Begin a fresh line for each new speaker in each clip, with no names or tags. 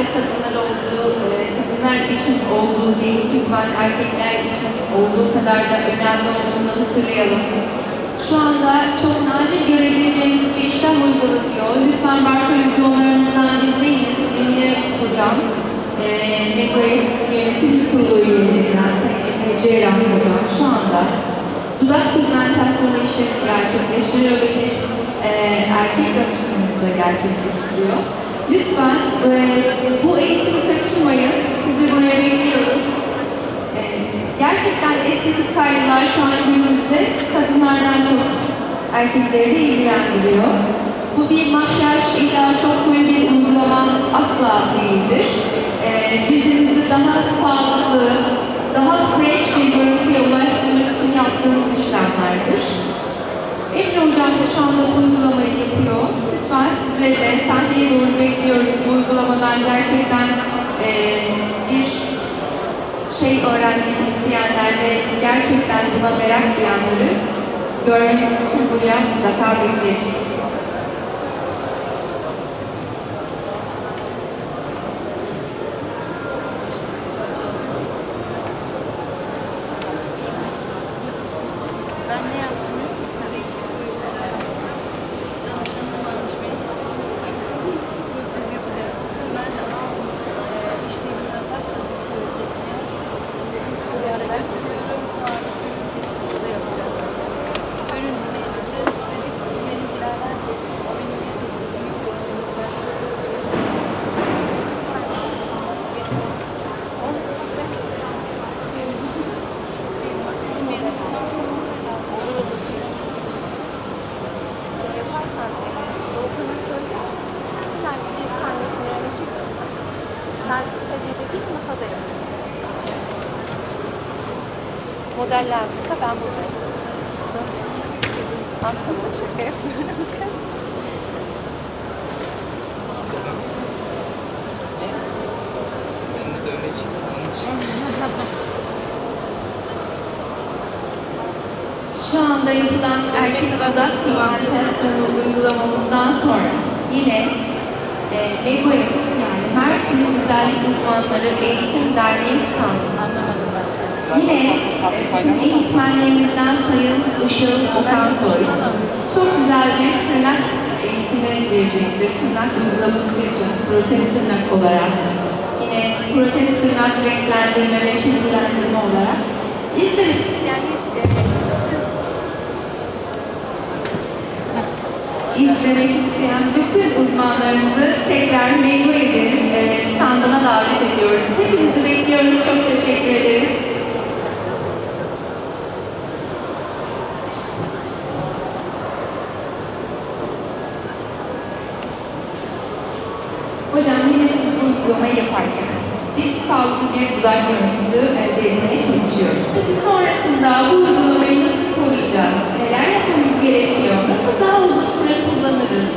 sadece kadınlar olduğu, e, kadınlar için olduğu değil, lütfen erkekler için olduğu kadar da önemli olduğunu hatırlayalım. Şu anda çok nadir görebileceğimiz bir işlem uygulanıyor. Lütfen barko videolarımızdan izleyiniz. Ünlü hocam, e, Negoet Yönetim Kurulu üyelerinden Sayın Ceylan hocam şu anda dudak pigmentasyonu işlemi gerçekleştiriyor ve bir e, erkek danışmanımızla gerçekleştiriyor. Lütfen e, bu eğitimi kaçırmayın. Sizi buraya bekliyoruz. E, gerçekten estetik kaygılar şu an günümüzde kadınlardan çok erkekleri de ilgilendiriyor. Bu bir makyaj illa çok koyu bir uygulama asla değildir. E, cildinizi daha sağlıklı, daha fresh bir görüntüye ulaştırmak için yaptığımız işlemlerdir. Emre Hocam da şu anda uygulamayı yapıyor. Lütfen sizleri de sahneye doğru bekliyoruz. Bu uygulamadan gerçekten eee, bir şey öğrenmek isteyenler ve gerçekten buna merak duyanları görmeniz için buraya mutlaka bekleriz.
Model lazımsa ben buradayım. Ben tamam şaka yapıyorum kız.
Ben de dövme çıktı onun için.
Şu anda yapılan erkek dudak pigmentasyonu uygulamamızdan sonra yine e, Megoet yani Mersin Güzellik Uzmanları Eğitim Derneği standı
Anlamadım.
Yine bizim eğitmenlerimizden Sayın Işıl Okan Soy çok güzel bir tırnak eğitimi verecektir. Tırnak uygulaması verecek. Protez tırnak olarak. Yine protez tırnak renklendirme ve şekillendirme olarak. İzlemek isteyen e, izlemek isteyen bütün uzmanlarımızı tekrar Meyve'nin e, standına davet ediyoruz. Hepinizi bekliyoruz. Çok teşekkür ederiz. Hocam yine siz bu uygulamayı yaparken bir sağlıklı bir dudak görüntüsü elde etmeye çalışıyoruz. Peki sonrasında bu uygulamayı nasıl koruyacağız? Neler yapmamız gerekiyor? Nasıl daha uzun süre kullanırız?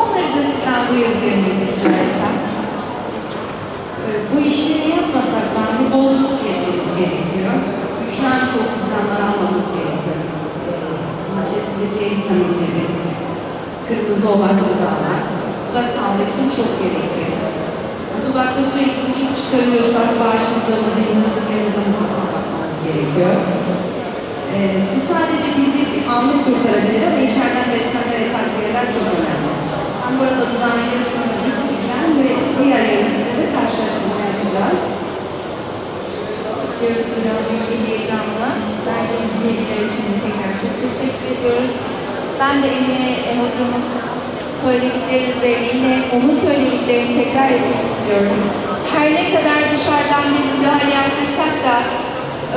Onları da sizden duyabilir miyiz rica etsem?
Ee, Bu işlemi yapmasak dahi bozukluk yapmamız gerekiyor. Güçlü antioksidanlar almamız gerekiyor. İçerisinde C vitaminleri, kırmızı olan gıdalar, dudak sağlığı için çok gerekli. Dudakta sürekli uçuk çıkarıyorsak bağışıklığımız, immün sistemimize mutlaka bakmamız gerekiyor. Ee, bu sadece bizi bir anlık kurtarabilir ama içeriden beslenme takviyeler çok önemli. Ben bu arada dudağın yarısını bitireceğim ve diğer yarısını da karşılaştırma yapacağız. Görüyoruz hocam büyük bir heyecanla. Verdiğiniz bilgiler için tekrar çok teşekkür ediyoruz.
Ben de Emine hocamın söyledikleri üzerine yine onun söylediklerini tekrar etmek istiyorum. Her ne kadar dışarıdan bir müdahale yaptırsak da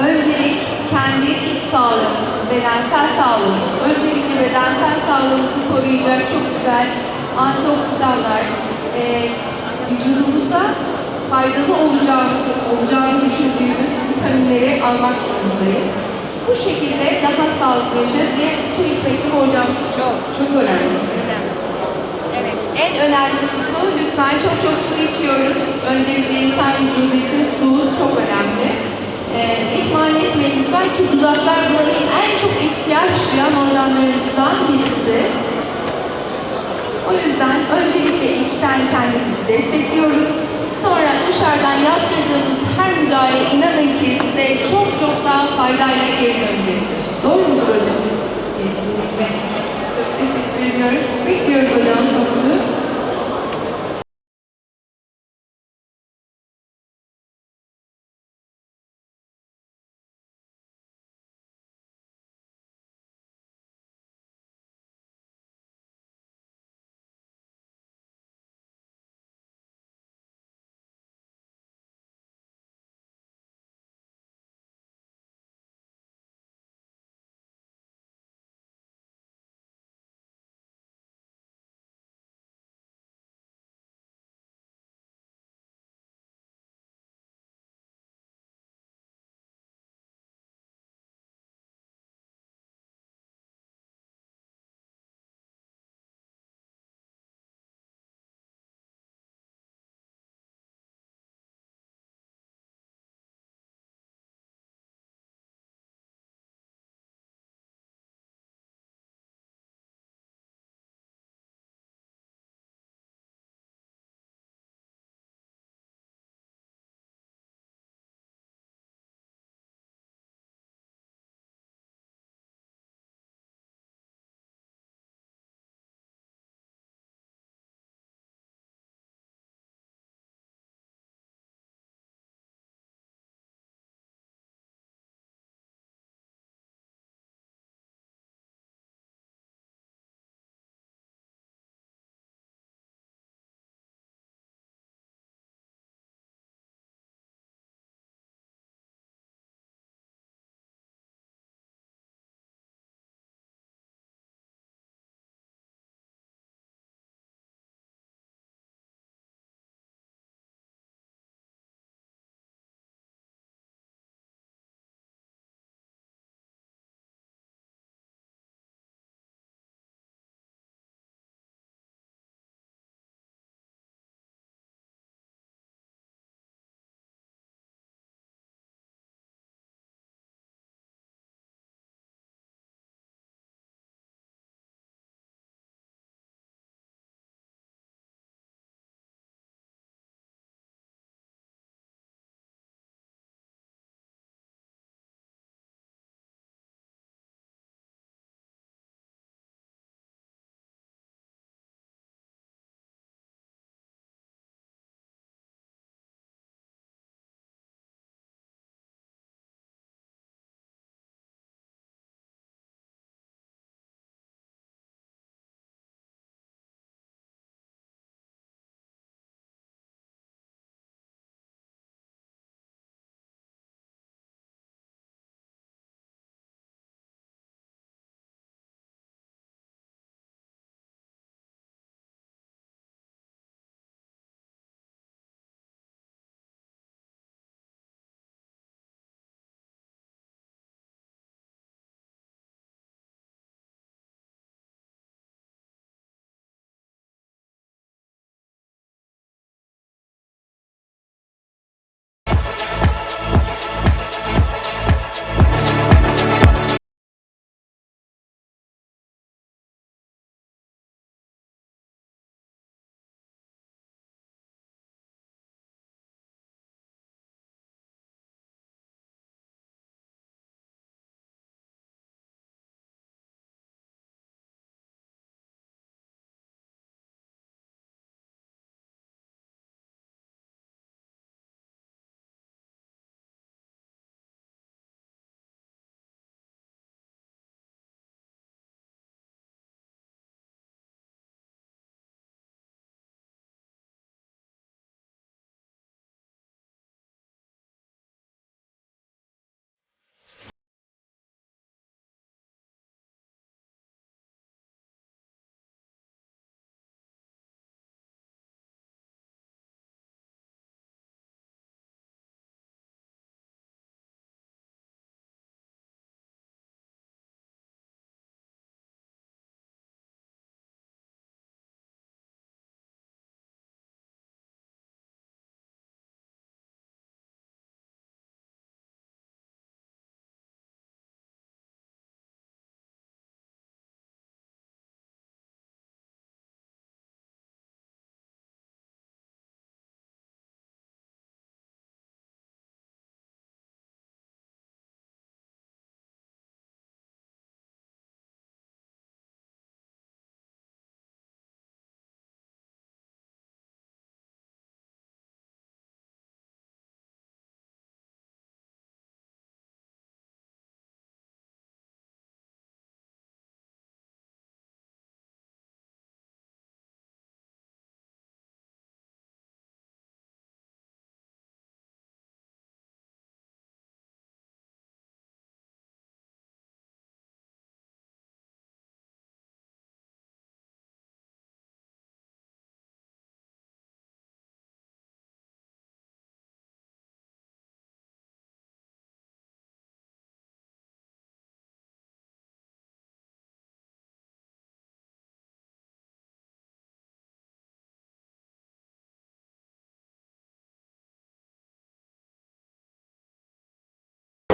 öncelik kendi iç sağlığımız, bedensel sağlığımız, öncelikle bedensel sağlığımızı koruyacak çok güzel antioksidanlar, e, vücudumuza faydalı olacağımızı, olacağını düşündüğümüz vitaminleri almak zorundayız. Bu şekilde daha sağlıklı yaşarız ve su içmek mi hocam?
Çok, çok önemli.
Evet, en önemlisi su. Lütfen çok çok su içiyoruz. Öncelikle insan vücudu için su çok önemli. Ee, ihmal etmeyin lütfen ki dudaklar buna en çok ihtiyaç duyan organlarımızdan birisi. O yüzden öncelikle içten kendimizi destekliyoruz. Sonra dışarıdan yaptırdığımız her müdahale inanın ki bize çok çok daha faydayla geri dönecektir. Doğru mudur hocam?
Kesinlikle.
Çok teşekkür ediyoruz. Bekliyoruz hocam sonucu.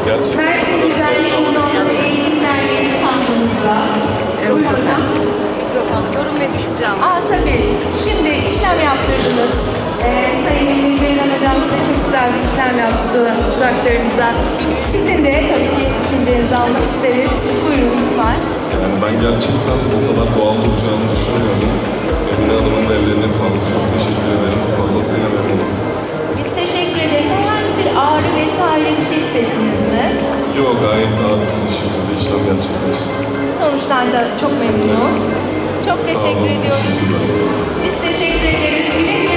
Gerçekten
Mersin Güzellik
bilmiyordum.
Eğitim Derneği standımızda.
Mikrofon, yorum ve düşünce.
Aa tabii. Şimdi işlem yaptırdınız. Ee, Sayın Emin Ceylan Hocam size çok güzel bir işlem yaptı dudaklarınıza. Sizin de tabii ki düşüncenizi almak isteriz. Buyurun lütfen.
Yani ben gerçekten bu kadar doğal olacağını düşünmüyordum. Emine Hanım'ın da ellerine sağlık. Çok teşekkür ederim. Fazlasıyla memnunum.
Biz teşekkür ederiz. Bir ağrı vesaire bir şey hissettiniz mi?
Yok gayet ağrısız bir şekilde işlem gerçekleşti.
Sonuçtan da çok memnunuz. Çok
Sağ
teşekkür ediyoruz. Biz teşekkür ederiz. Güle.